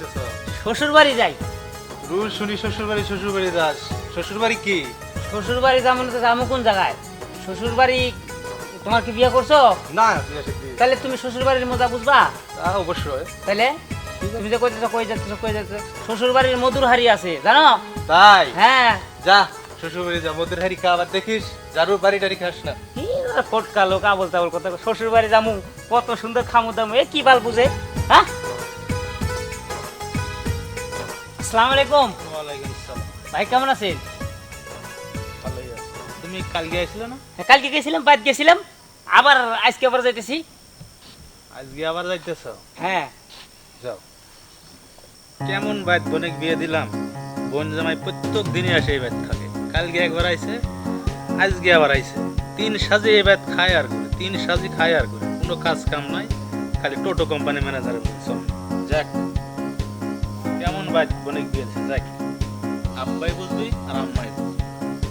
যাইতেছ শ্বশুর বাড়ি যাই। রুল শুনি শ্বশুর বাড়ি শ্বশুর বাড়ি যাস। শ্বশুর বাড়ি কি? শ্বশুর বাড়ি যাব না তো যাব কোন জায়গায়? শ্বশুর বাড়ি তোমার কি বিয়ে করছ? না বিয়ে শাদী। তাহলে তুমি শ্বশুর বাড়ির মজা বুঝবা? তা অবশ্যই। তাহলে তুমি যে কইতেছো কই যাচ্ছ কই যাচ্ছ। শ্বশুর বাড়ির মধুর হাড়ি আছে জানো? তাই? হ্যাঁ। যা শ্বশুর বাড়ি যা মধ্যের হারি খা আবার দেখিস জারুর বাড়ি টাড়ি খাস না। কি ফটকা লোক আবল তাবল কথা শ্বশুর বাড়ি যামু কত সুন্দর খামু দামু এ কি বাল বুঝে হ্যাঁ? আসসালামু আলাইকুম। ওয়ালাইকুম আসসালাম। ভাই কেমন আছেন? ভালোই আছে। তুমি কালকে আসলে না? হ্যাঁ, কালকে গেছিলাম বাদ গেছিলাম। আবার আজকে আবার যাইতেছি। আজকে আবার যাইতেছ? হ্যাঁ। যাও। কেমন বাইত বোনেক বিয়ে দিলাম? বোন জামাই প্রত্যেক দিনই আসে এই বাইত থাকে কালকে একবার আইছে আজকে আবার আইছে। তিন সাজে এই বাইত খায় আর করে তিন সাজি খায় আর করে। কোনো কাজ কাম নাই খালি টোটো কোম্পানি ম্যানেজারের চল। যাক। কেমন বিয়ে দিছে আব্বাই বুঝবি আর আম্মাই বুঝবি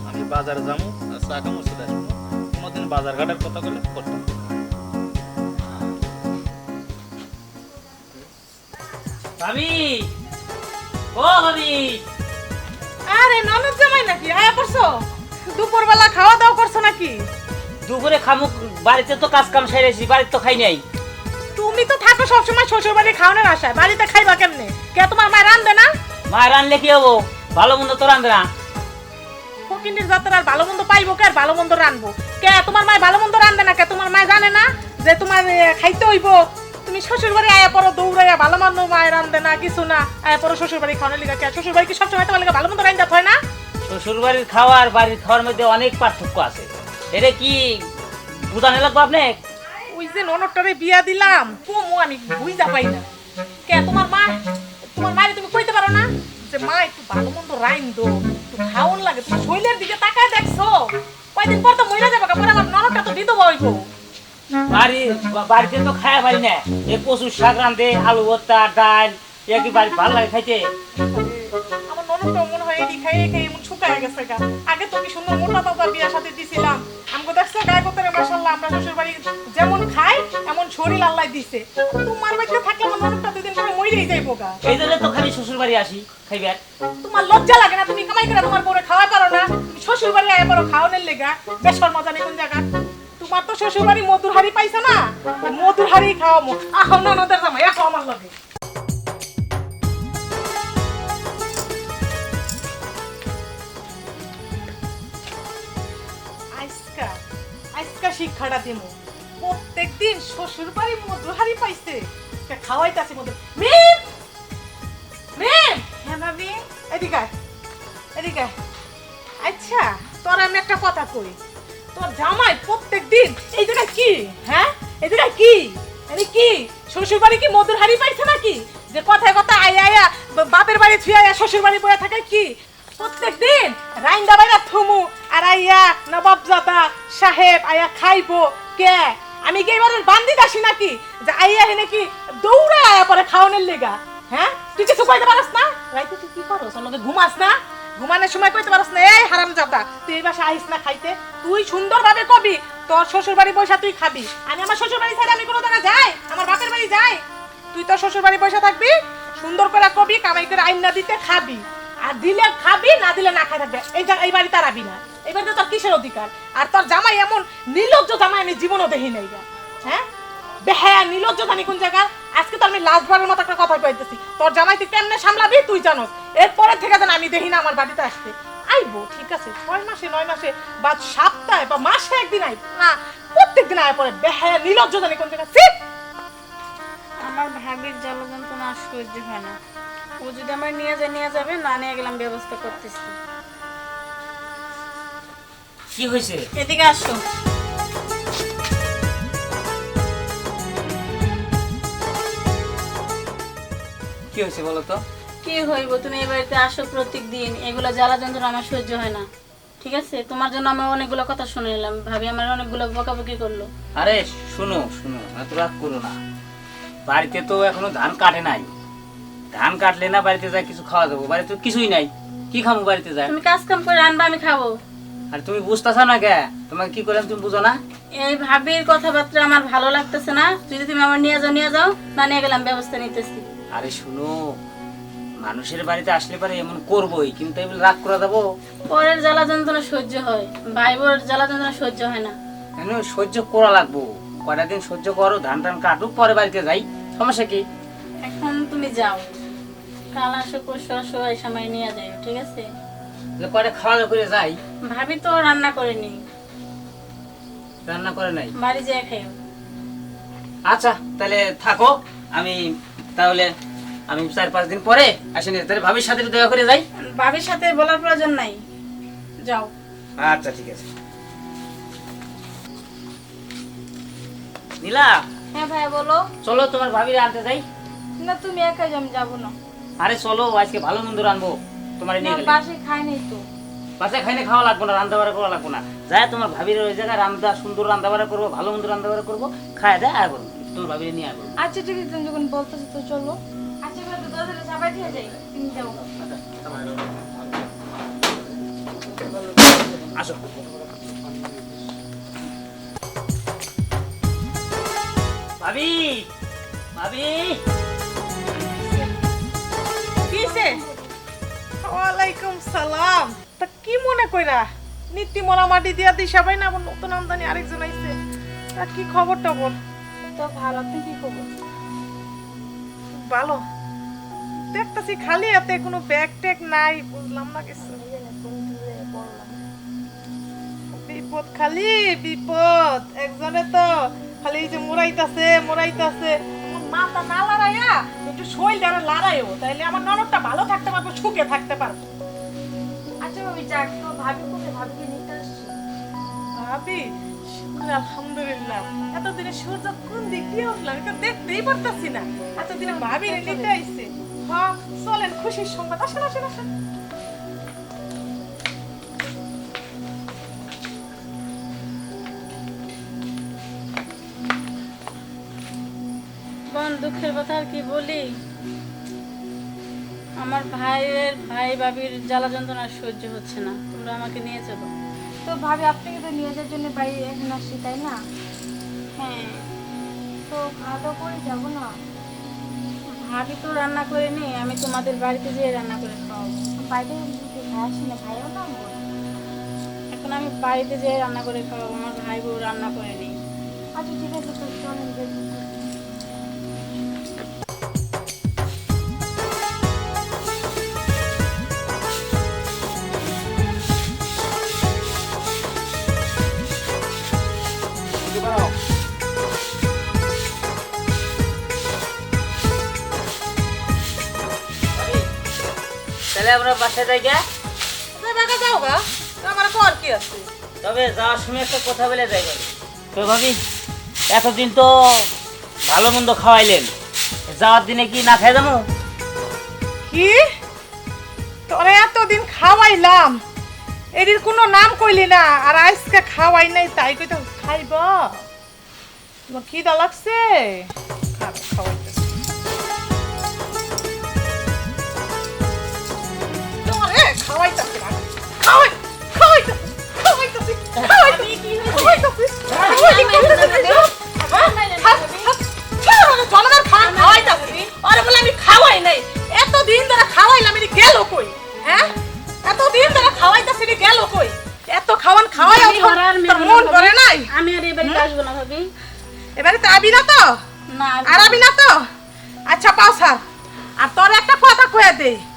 আমি বাজারে যাব আর চা কামো চলে আসব। কোনোদিন বাজার ঘাটের কথা বলে করতাম ভাবি! ও ভাবি! আরে ননদ জামাই নাকি? আয়া করছ দুপুরবেলা খাওয়া দাওয়া করছ নাকি? দুপুরে খামুক বাড়িতে তো কাজ কাম সেরেছি বাড়িতে তো খাই নাই। তুমি তো থাকো সবসময় শ্বশুর বাড়ি খাওয়ানোর আশায়। বাড়িতে খাইবা কেমনে? কে তোমার মায়ের রান্ধে না? মা রানলে কি হব? ভালো মন্দ তো রান্ধে না। ফকিন্ডির যাত্রা আর ভালো মন্দ পাইবো কে আর ভালো মন্দ রানবো কে তোমার মায় ভালো মন্দ রান্ধে না কে? তোমার মায় জানে না যে তোমার খাইতে হইব। তুমি শ্বশুর বাড়ি আয়া পড়ো দৌড়াইয়া ভালো মন্দ মায় রান্ধে না কিছু না। আয়া পড়ো শ্বশুর বাড়ি খাওয়ানোর লিগা কে? শ্বশুর বাড়ি কি সবসময় তোমার লিগা ভালো মন্দ রান্ধা হয় না? শ্বশুর বাড়ির খাওয়া আর বাড়ির খাওয়ার মধ্যে অনেক পার্থক্য আছে। এটা কি বুঝানো লাগবো আপনি? যে ননদটারে বিয়া দিলাম কমু আমি বুঝতে পাই না। কে তোমার মা? তোমার মায়ের তুমি কইতে পারো না? যে মা একটু ভালো মন্দ রাইন দো একটু খাওন লাগে তুমি শৈলের দিকে তাকায় দেখছ। কয়দিন পর তো মহিলা যাবে পরে আমার ননদটা তো দিতে বইব বাড়ি বাড়িতে তো খায় পারি না। এ কচুর শাক রান্ধে আলু ভর্তা ডাল এ কি বাড়ি ভালো লাগে খাইতে? আমার ননদটা মনে হয় এডি খাই খাই এমন শুকায় গেছে গা। আগে তো কি সুন্দর মোটা তাজা বিয়ার সাথে দিছিলাম। আমাকে দেখছ গায়ে কোতরে মাশাল্লাহ আমরা শ্বশুর বাড়ি আল্লাহ দিছে। তোমার বাড়িতে থাকলে আমার ননদটা দুদিন পরে মরেই যাইবো গা। এই জন্য তো খালি শ্বশুর বাড়ি আসি খাইবার। তোমার লজ্জা লাগে না তুমি কামাই করে তোমার বউরে খাওয়াই পারো না। তুমি শ্বশুর বাড়ি আয় পারো খাওয়ানোর লেগা বেসর মজা নেই কোন জায়গা? তোমার তো শ্বশুর বাড়ি মধুর হাড়ি পাইছো না? মধুর হাড়ি খাওয়ামো আহ জামাই এখন আমার লগে। আজকা আজকা শিক্ষাটা দিমু। প্রত্যেকদিন শ্বশুর বাড়ি মধুর হাড়ি পাইছে খাওয়াইতাছে মধুর মিম! মিম! হ্যাঁ ভাবি। এদিকে এদিকে আচ্ছা তোর আমি একটা কথা কই। তোর জামাই প্রত্যেক দিন এই জায়গায় কি? হ্যাঁ? এই জায়গায় কি? আরে কি? শ্বশুর বাড়ি কি মধুর হাড়ি পাইছে নাকি? যে কথায় কথা আয়া আয়া বাপের বাড়ি ছুঁয়ে আয়া শ্বশুর বাড়ি বয়ে থাকে কি? প্রত্যেক দিন রাইন্দা বাইরা থুমু, আর আইয়া নবাব জাদা সাহেব আয়া খাইবো। কে? আমি কি এবারে বান্দি দাসি নাকি? যে আইয়া হে নাকি দৌড়ে আয়া পরে খাওয়ানোর লেগা? হ্যাঁ? তুই কিছু কইতে পারস না? রাইতে, তুই কি করস? আমাকে ঘুমাস না? ঘুমানোর সময় কইতে পারস না, এই হারাম জাদা তুই এই বাসা আইস না খাইতে। তুই সুন্দরভাবে কবি, তোর শ্বশুর বাড়ি পয়সা তুই খাবি। আমি আমার শ্বশুর বাড়ি ছেড়ে আমি কোনো জায়গায় যাই? আমার বাপের বাড়ি যাই? তুই তোর শ্বশুর বাড়ি বসে থাকবি, সুন্দর করে কবি, কামাই করে আইন না দিতে খাবি। আর দিলে খাবি, না দিলে না খাই থাকবে। এই এই বাড়ি তারাবি না। এই বাড়িতে তোর কিসের অধিকার? আর তোর জামাই এমন নির্লজ্জ জামাই আমি জীবনও দেখি নাই। হ্যাঁ? বেহায়া, নির্লজ্জ জানি কোন জায়গা? আজকে তো আমি লাস্ট বারের মতো একটা কথা কইতেছি। তোর জামাই তুই কেমনে সামলাবি? তুই জানোস। এরপরে থেকে যেন আমি দেখি না আমার বাড়িতে আসতে। আইবো, ঠিক আছে। ছয় মাসে, নয় মাসে বা সপ্তাহে বা মাসে একদিন আইব। না প্রত্যেক দিন আয় পরে বেহায়া, নির্লজ্জ জানি কোন জায়গা? সিট আমার ভাবির জলযন্ত্রণা আর সহ্য হয় না। ও যদি আমার নিয়ে যায়, নিয়ে যাবে, না নিয়ে গেলাম ব্যবস্থা করতেছি। কি হয়েছে? এদিকে আসো। কি হয়েছে বলো তো? কি হইব তুমি এই বাড়িতে আসো প্রত্যেক দিন এগুলো জ্বালা যন্ত্রণা আমার সহ্য হয় না। ঠিক আছে? তোমার জন্য আমি অনেকগুলো কথা শুনে নিলাম ভাবি আমার অনেকগুলো বকাবকি করল। আরে শুনো শুনো এত রাগ করো না। বাড়িতে তো এখনও ধান কাটে নাই। ধান কাটলে না বাড়িতে যায় কিছু খাওয়া যাব। বাড়িতে কিছুই নাই। কি খাব বাড়িতে যায়? তুমি কাজ কাম করে আনবা আমি খাব। আর তুমি বুঝতেছো না কে? তোমাকে কি করলাম তুমি বুঝো না? এই ভাবির কথাবার্তা আমার ভালো লাগতেছে না। যদি তুমি আমার নিয়ে যাও নিয়ে যাও না নিয়ে গেলাম ব্যবস্থা নিতেছি। আরে শুনো মানুষের বাড়িতে আসলে পারে এমন করবোই কিন্তু এগুলো রাগ করে দেবো। পরের জ্বালা যন্ত্রণা সহ্য হয়। ভাই বোর জ্বালা যন্ত্রণা সহ্য হয় না। কেন? সহ্য করা লাগবো। কয়টা দিন সহ্য করো ধান টান কাটুক পরে বাড়িতে যাই। সমস্যা কি? এখন তুমি যাও। কাল আসো পরশু আসো এই সময় নিয়ে যাই ঠিক আছে? তাহলে খাওয়া দাওয়া করে যাই? ভাবি তো রান্না করেনি। রান্না করে নাই? বাড়ি যেয়ে খাইও আচ্ছা তাহলে থাকো। আমি তাহলে আমি চার পাঁচ দিন পরে আসেনি তাহলে ভাবির সাথে দেখা করে যাই। ভাবির সাথে বলার প্রয়োজন নাই। যাও। আচ্ছা ঠিক আছে। নীলা হ্যাঁ ভাই বলো। চলো তোমার ভাবির আনতে যাই। না তুমি একা যাম যাব না। আরে চলো আজকে ভালো মন্দ রানবো তোমার নিয়ে গেলে। বাসে খাই নাই তো। বাসায় খাইলে খাওয়া লাগবে না রান্না বাড়া করা লাগবে না। যাই তোমার ভাবির ওই জায়গায় রান্না সুন্দর রান্না বাড়া করব ভালো মন্দ রান্না বাড়া করব খায় দেয় আর করব তোমার ভাবির নিয়ে আসব আচ্ছা ঠিক আছে তুমি যখন বলতেছো তো চলো। আচ্ছা এবার তো দরজাটা চাপাই দিয়ে যাই তুমি যাও। আসো। ভাবি ভাবি। কিসে ওয়ালাইকুম সালাম। তা কি মনে কইরা? নীতি মরা মাটি দিয়া দিই সবাই না আবার নতুন আমদানি আরেকজন আইছে। তা কি খবর টবর তো ভালো আপনি কি খবর। ভালো। দেখতাছি খালি এতে কোনো ব্যাগ ট্যাগ নাই বুঝলাম না কিছু। বিপদ খালি বিপদ। একজনে তো খালি এই যে মোরাইতাছে মোরাইতাছে। আমার মাথা না লড়াইয়া একটু শৈল দ্বারা লড়াইও তাইলে আমার ননদটা ভালো থাকতে পারব সুখে থাকতে পারব। আচ্ছা ভাবি যাক তো ভাবি কোথায়? ভাবিকে নিতে আসছি। ভাবি? শুক্র আলহামদুলিল্লাহ। এতদিনে সূর্য কোন দিক দিয়ে উঠলাম এটা দেখতেই পারতাছি না। এতদিনে ভাবি নিতে আইছে। হ্যাঁ চলেন খুশির সংবাদ। আসেন আসেন আসেন। দুঃখের কথা আর কি বলি? আমার ভাইয়ের ভাই ভাবির জ্বালা যন্ত্রণা সহ্য হচ্ছে না। তোমরা আমাকে নিয়ে চলো। তো ভাবি আপনাকে তো নিয়ে যাওয়ার জন্য বাড়ি এখন আসছি তাই না? হ্যাঁ। তো খাওয়া দাওয়া করে যাব না? ভাবি তো রান্না করে নি আমি তোমাদের বাড়িতে যেয়ে রান্না করে খাওয়াবো। বাইরে ভাই আসি না ভাইও না এখন আমি বাড়িতে যেয়ে রান্না করে খাওয়াবো আমার ভাই বউ রান্না করে নি আচ্ছা ঠিক আছে তো চলেন তাহলে আমরা বাসায় যাই গা বাবা যাও গা। তো আমার কর কি আছে? তবে যাওয়ার সময় একটা কথা বলে যাই ভাবি তো ভাবি এতদিন তো ভালো মন্দ খাওয়াইলেন। যাওয়ার দিনে কি না খাই যাব? কি? তোরে এতদিন খাওয়াইলাম। এটির কোনো নাম কইলি না আর আজকে খাওয়াই নাই তাই কই তো খাইব। তোমার খিদা লাগছে? খাওয়াইতেছি খাওয়াই খাওয়াইতেছি খাওয়াইতেছি খাওয়াইতেছি খাওয়াইতেছি জনগণ খাওয়া বলে আমি কই হ্যাঁ এতদিন ধরে খাওয়াইতাছি এটি গেল কই এত খাওয়ান খাওয়াই আর মেনে করে নাই আমি আর বাড়িতে আসব না ভাবি এবারে তো। না তো না আর না তো আচ্ছা পাও আর তোর একটা কথা কয়ে দে ওই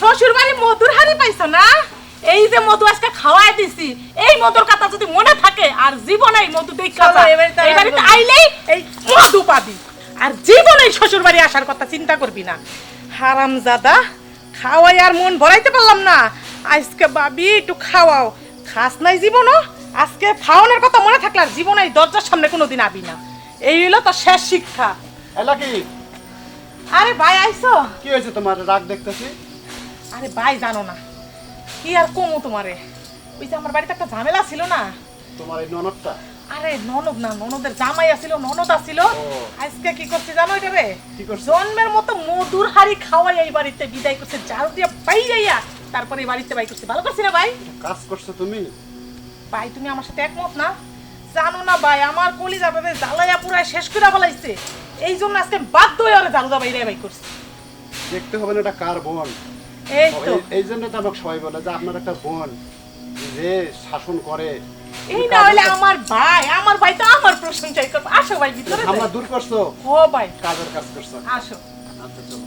শ্বশুর বাড়ি মধুর হাড়ি পাইছো না? এই যে মধু আজকে খাওয়াই দিছি এই মধুর কথা যদি মনে থাকে আর জীবনে এই মধু দেখা এই বাড়িতে আইলেই এই মধু পাবি। আর জীবনে শ্বশুর বাড়ি আসার কথা চিন্তা করবি না। হারাম জাদা খাওয়াই আর মন ভরাইতে পারলাম না। আজকে বাবি একটু খাওয়াও। খাস নাই জীবনও আজকে খাওয়ানোর কথা মনে থাকলে আর জীবনে এই দরজার সামনে কোনোদিন আবি না। এই হলো তো শেষ শিক্ষা। এলা কি? আরে ভাই আইছো কি হয়েছে তোমার? রাগ দেখতেছি? আরে ভাই জানো না। কি আর কমো তোমারে? ওই যে আমার বাড়িতে একটা ঝামেলা ছিল না? তোমার এই ননদটা? আরে ননদ না ননদের জামাই আছিল ননদ আছিল। আজকে কি করছে জানো এটা রে? কি করছে? জন্মের মতো মধুর হাড়ি খাওয়াই এই বাড়িতে বিদায় করছে জাল দিয়ে পাই যাইয়া। তারপরে এই বাড়িতে বাই করছে। ভালো করছি না ভাই? কাজ করছ তুমি? ভাই তুমি আমার সাথে একমত না? জানো না ভাই আমার কলিজা ভাবে জ্বালাইয়া পুরাই শেষ করে ফেলাইছে। এই জন্য আজকে বাধ্য হয়ে ওরা জালুদা বাইরে বাই করছে। দেখতে হবে না এটা কার বোন। এই তো। এই- এই জন্য তো আমাকে সবাই বলে যে আপনার একটা বোন যে শাসন করে এই না হলে আমার ভাই আমার ভাই তো আমার প্রশংসাই করব। আসো ভাই ভিতরে। আমরা দূর করছ? ও ভাই। কাজের কাজ করছ। আসো। আচ্ছা চলো।